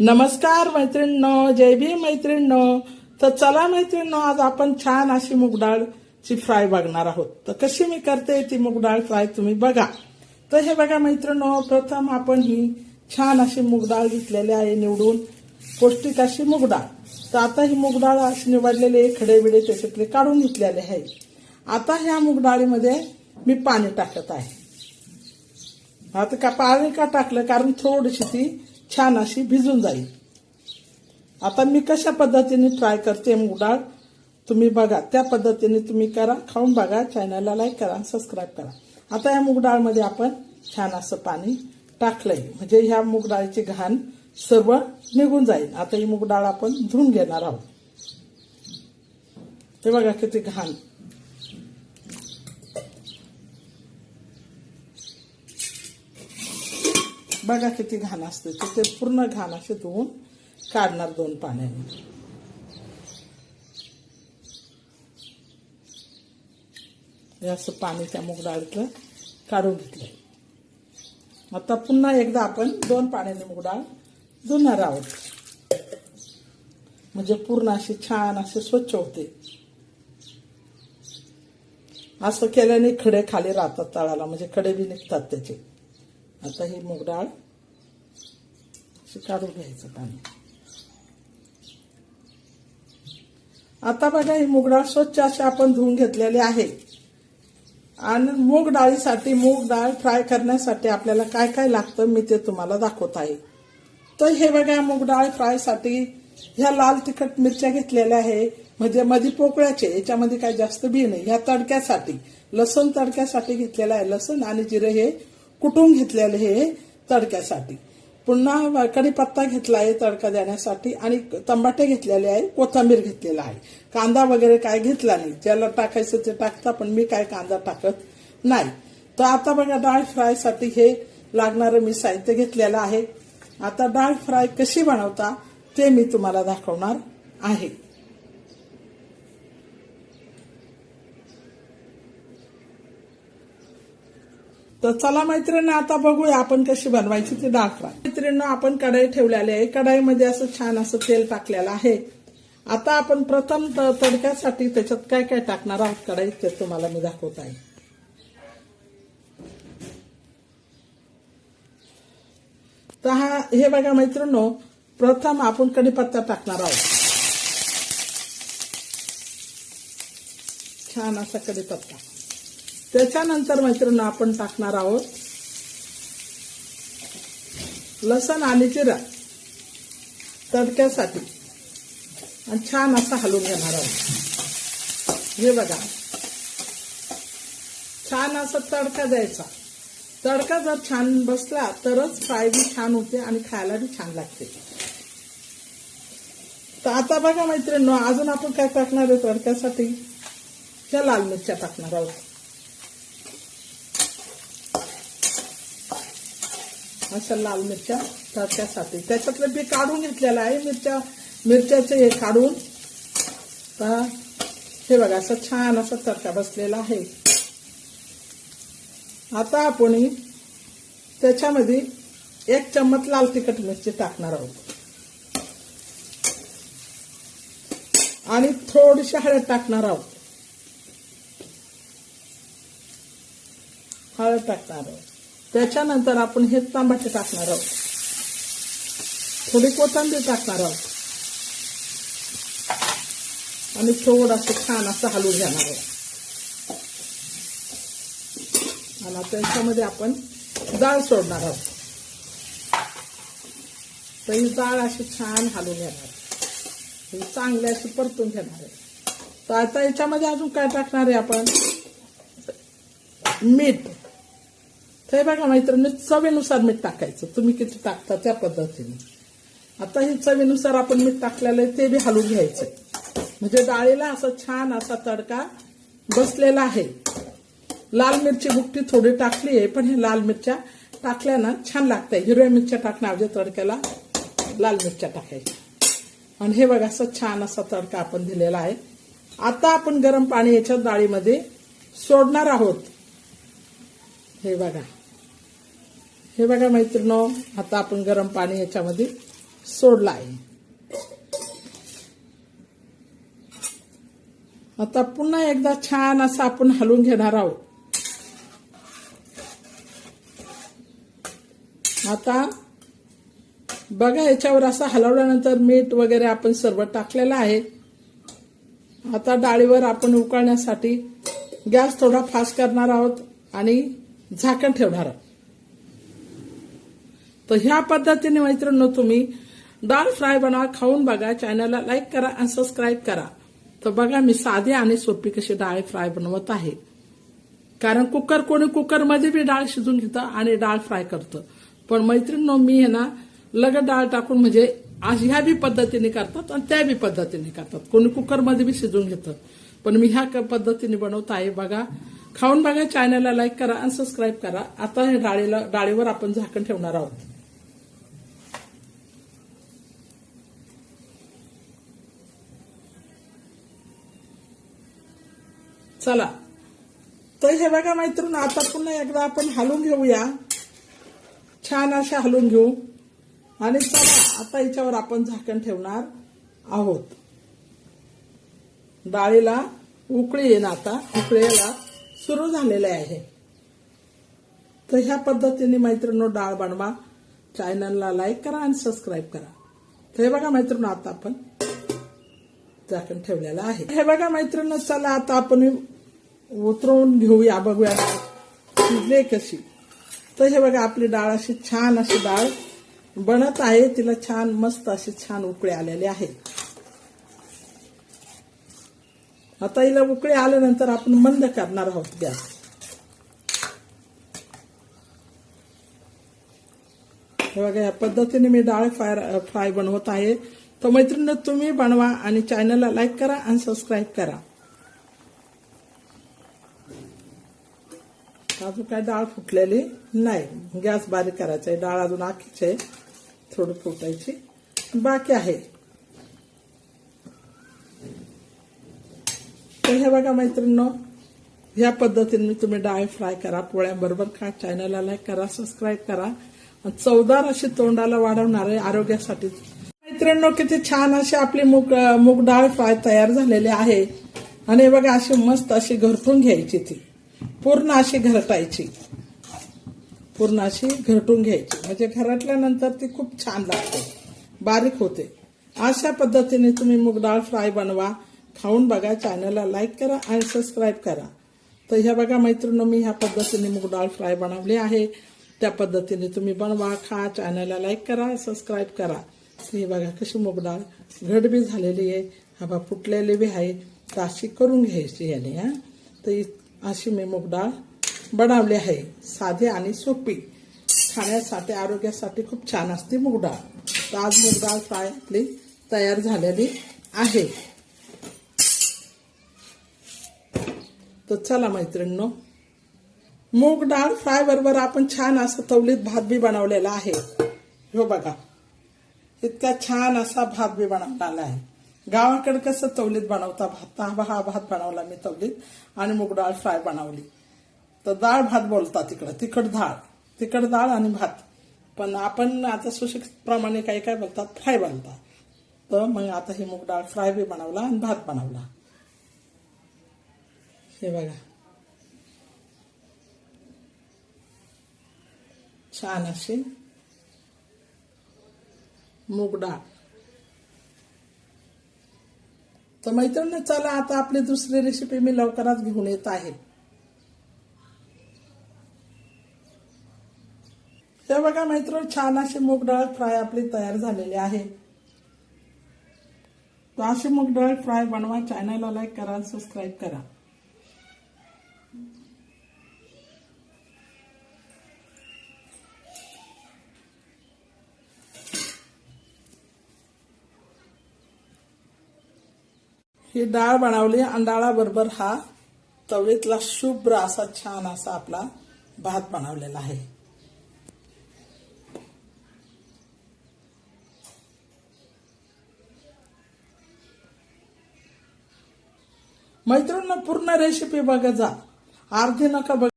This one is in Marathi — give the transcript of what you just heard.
नमस्कार मैत्रिणींनो जय भीम मैत्रिणींनो. तर चला मैत्रिणींनो आज आपण छान अशी मुगडाळची फ्राय बघणार आहोत. तर कशी मी करते ती मुगडाळ फ्राय तुम्ही बघा. तर हे बघा मैत्रिणींनो प्रथम आपण ही छान अशी मुगडाळ घेतलेली आहे निवडून. पौष्टिक अशी मुगडाळ तर आता ही मुगडाळ अशी निवडलेले खडे बिडे त्याच्यातले काढून घेतलेले आहे. आता ह्या मुगडाळीमध्ये मी पाणी टाकत आहे. आता का पाणी का टाकलं? कारण थोडीशी ती छान अशी भिजून जाईल. आता मी कशा पद्धतीने ट्राय करते मूग डाळ तुम्ही बघा त्या पद्धतीने तुम्ही करा खाऊन बघा चॅनलला लाईक करा सबस्क्राईब करा. आता या मूग डाळमध्ये आपण छान असं पाणी टाकलंय. म्हणजे ह्या मूग डाळीची घाण सर्व निघून जाईल. आता ही मूग डाळ आपण धुवून घेणार आहोत. ते बघा किती घाण. बघा किती घाण असते. तर ते पूर्ण घाण असे धुवून काढणार दोन पाण्याने. जास्त असं पाणी त्या मूग डाळीतलं काढून घेतलंय. आता पुन्हा एकदा आपण दोन पाण्याने मूग डाळ धुणार आहोत. म्हणजे पूर्ण अशी छान असे स्वच्छ होते. असं केल्याने खडे खाली राहतात तळाला म्हणजे खडे बी निघतात त्याचे. आता ही मूग डाळ काढून घ्यायचं पाणी. आता बघा ही मूग डाळ स्वच्छ अशी आपण धुवून घेतलेली आहे. आणि मूग डाळीसाठी मूग डाळ फ्राय करण्यासाठी आपल्याला काय काय लागतं मी ते तुम्हाला दाखवत आहे. तर हे बघा मूग डाळ फ्रायसाठी ह्या लाल तिखट मिरच्या घेतलेल्या आहे. म्हणजे मध्ये पोकळ्याचे याच्यामध्ये काय जास्त बी नाही. ह्या तडक्यासाठी लसूण तडक्यासाठी घेतलेला आहे. लसूण आणि जिरे हे कुटून घेतलेले हे तडक्यासाठी. पुन्हा कढीपत्ता घेतला आहे तडका देण्यासाठी आणि तंबाटे घेतलेले आहे कोथंबीर घेतलेला आहे. कांदा वगैरे काय घेतला नाही. ज्याला टाकायचं ते टाकता पण मी काय कांदा टाकत नाही. तर आता बघा डाळ फ्रायसाठी हे लागणारं मी साहित्य घेतलेलं आहे. आता डाळ फ्राय कशी बनवता ते मी तुम्हाला दाखवणार आहे. तर चला मैत्रिणी आता बघूया आपण कशी बनवायची ती दाखवा. फ्राय मैत्रिणी आपण कढाई ठेवलेली आहे. कढाईमध्ये असं छान असं तेल टाकलेलं आहे. आता आपण प्रथम त- तडक्यासाठी त्याच्यात काय काय टाकणार आहोत कढाईत ते तुम्हाला मी दाखवत आहे तर हा हे बघा मैत्रिणो प्रथम आपण कढीपत्ता टाकणार आहोत. छान असा कढीपत्ता. त्याच्यानंतर मैत्रिणी आपण टाकणार आहोत लसण आणि जिरा तडक्यासाठी. आणि छान असा हलवून घेणार आहोत. हे बघा. छान असा तडका द्यायचा. तडका जर छान बसला तरच फ्राय बी छान होते आणि खायला बी छान लागते. तर आता बघा मैत्रिणी अजून आपण काय टाकणार आहे तडक्यासाठी? ह्या लाल मिरच्या टाकणार आहोत. अशा लाल मिरच्या तडक्यासाठी त्याच्यातलं बी काढून घेतलेलं आहे मिरच्या मिरच्याचे हे काढून. तर हे बघा असं छान असा तडका बसलेला आहे. आता आपण त्याच्यामध्ये एक चम्मच लाल तिखट मिरची टाकणार आहोत. आणि थोडीशी हळद टाकणार आहोत. हळद टाकणार आहोत. त्याच्यानंतर आपण हे तांबाटे टाकणार आहोत. थोडी कोथिंबीर टाकणार आहोत. आणि थोडंसं छान असं हलवून घेणार आहोत. आणि त्याच्यामध्ये आपण डाळ सोडणार आहोत. तर ही डाळ अशी छान हलवून घेणार ही चांगली अशी परतून घेणार आहे तर आता याच्यामध्ये अजून काय टाकणार आहे आपण? मीठ. ते बघा मैत्रिणी चवीनुसार मीठ टाकायचं. तुम्ही किती टाकता त्या पद्धतीने. आता हे चवीनुसार आपण मीठ टाकलेलं आहे ते बी हलवून घ्यायचं म्हणजे डाळीला असा छान असा तडका बसलेला आहे. लाल मिरची बुकटी थोडी टाकली आहे पण हे लाल मिरच्या टाकल्यानं छान लागतंय. हिरव्या मिरच्या टाकण्याऐवजी तडक्याला लाल मिरच्या टाकायच्या. आणि हे बघा असं छान असा तडका आपण दिलेला आहे. आता आपण गरम पाणी याच्या डाळीमध्ये सोडणार आहोत. हे बघा. हे बघा मैत्रिणो आता आपण गरम पाणी याच्यामध्ये सोडलं आहे आता पुन्हा एकदा छान असं आपण हलवून घेणार आहोत. आता बघा याच्यावर असं हलवल्यानंतर मीठ वगैरे आपण सर्व टाकलेलं आहे. आता डाळीवर आपण उकळण्यासाठी गॅस थोडा फास्ट करणार आहोत आणि झाकण ठेवणार आहोत. तर ह्या पद्धतीने मैत्रिणी तुम्ही डाळ फ्राय बनवा खाऊन बघा चॅनलला लाईक करा आणि सबस्क्राईब करा. तर बघा मी साधी आणि सोपी कशी डाळ फ्राय बनवत आहे. कारण कुकर कोणी कुकरमध्ये बी डाळ शिजून घेतं आणि डाळ फ्राय करतं. पण मैत्रिणी मी आहे ना लगत डाळ टाकून म्हणजे आज ह्या बी पद्धतीने करतात आणि त्या बी पद्धतीने करतात. कोणी कुकरमध्ये बी शिजून घेतं. पण मी ह्या क- पद्धतीने बनवत आहे. बघा खाऊन बघा चॅनलला लाईक करा आणि सबस्क्राईब करा. आता हे डाळीला डाळीवर आपण झाकण ठेवणार आहोत. चला. तर हे बघा मैत्रीण आता पुन्हा एकदा आपण हलवून घेऊया. छान अशा हलवून घेऊ. आणि चला आता याच्यावर आपण झाकण ठेवणार आहोत. डाळीला उकळी येईन आता. उकळीला सुरू झालेले आहे. तर ह्या पद्धतीने मैत्रिणो डाळ बनवा. चॅनलला लाईक करा आणि सबस्क्राईब करा. तर हे बघा मैत्रिणो आता आपण झाकण ठेवलेलं आहे. हे बघा मैत्रिणी चला आता आपण उतरवून घेऊया बघूया शिजले कशी. तर हे बघा आपली डाळ अशी छान अशी डाळ बनत आहे. तिला छान मस्त अशी छान उकळे आलेले आहे. आता हिला उकळे आल्यानंतर आपण मंद करणार आहोत गॅस. हे बघा या पद्धतीने मी डाळ फ्राय फ्राय बनवत आहे. तर मैत्रिणी तुम्ही बनवा आणि चॅनलला लाईक करा आणि सबस्क्राईब करा. अजून काय डाळ फुटलेली? नाही गॅस बारीक करायचा आहे. डाळ अजून आखीच आहे थोडं फुटायची. बाकी आहे. तर हे बघा मैत्रिणींनो ह्या पद्धतीने तुम्ही डाळ फ्राय करा. पोळ्याबरोबर खा चॅनलला लाईक करा सबस्क्राईब करा. चवदार अशी तोंडाला वाढवणार आहे आरोग्यासाठी मित्रांनो किती छान अशी आपली मूग मूग डाळ फ्राय तयार झालेली आहे. आणि बघा अशी मस्त अशी घरटून घ्यायची ती. पूर्ण अशी घरटायची. पूर्ण अशी घरटून घ्यायची. म्हणजे घरटल्यानंतर ती खूप छान लागते. बारीक होते. अशा पद्धतीने तुम्ही मूग डाळ फ्राय बनवा. खाऊन बघा चॅनलला लाईक करा आणि सबस्क्राईब करा. तर ह्या बघा मैत्रिणी मी ह्या पद्धतीने मूग डाळ फ्राय बनवली आहे. त्या पद्धतीने तुम्ही बनवा खा चॅनलला लाईक करा सबस्क्राईब करा. ही बघा कशी मूग डाळ घट बी झालेली आहे. हा बा फुटलेली बी आहे. तर अशी करून घ्यायची याने हा. तर अशी मी मूग डाळ बनवली आहे. साधी आणि सोपी. खाण्यासाठी आरोग्यासाठी खूप छान असते मूग डाळ तर आज मूग डाळ फ्राय आपली तयार झालेली आहे. तर चला मैत्रिणींनो मूग डाळ फ्राय बरोबर आपण छान असं तवलीत भात बी बनवलेला आहे. हो बघा. इतका छान असा भात बी बनवलेला आहे. गावाकडे कसं तवलीत बनवता भात? हा हा भात बनवला मी तवलीत आणि मूग डाळ फ्राय बनवली. तर डाळ भात बोलता तिकडं. तिखट डाळ. तिखट डाळ आणि भात. पण आपण आता सुशिक्षितप्रमाणे काही काय बोलतात फ्राय बनतात. तर मग आता हे मूग डाळ फ्राय बी बनवला आणि भात बनवला. हे बघा. छान अशी मूग डाळ तर मैत्रिणी चला आता आपली दुसरी रेसिपी मी लवकरच घेऊन येत आहे. हे बघा मैत्र छान अशी मूग डाळ फ्राय आपली तयार झालेली आहे. तर अशी मूग डाळ फ्राय बनवा चॅनलला लाईक करा सबस्क्राईब करा. ही डाळ बनवली आणि डाळाबरोबर हा तवळीतला शुभ्र असा छान असा आपला भात बनवलेला आहे. मैत्रिणी पूर्ण रेसिपी बघा जा. अर्धी नका बघ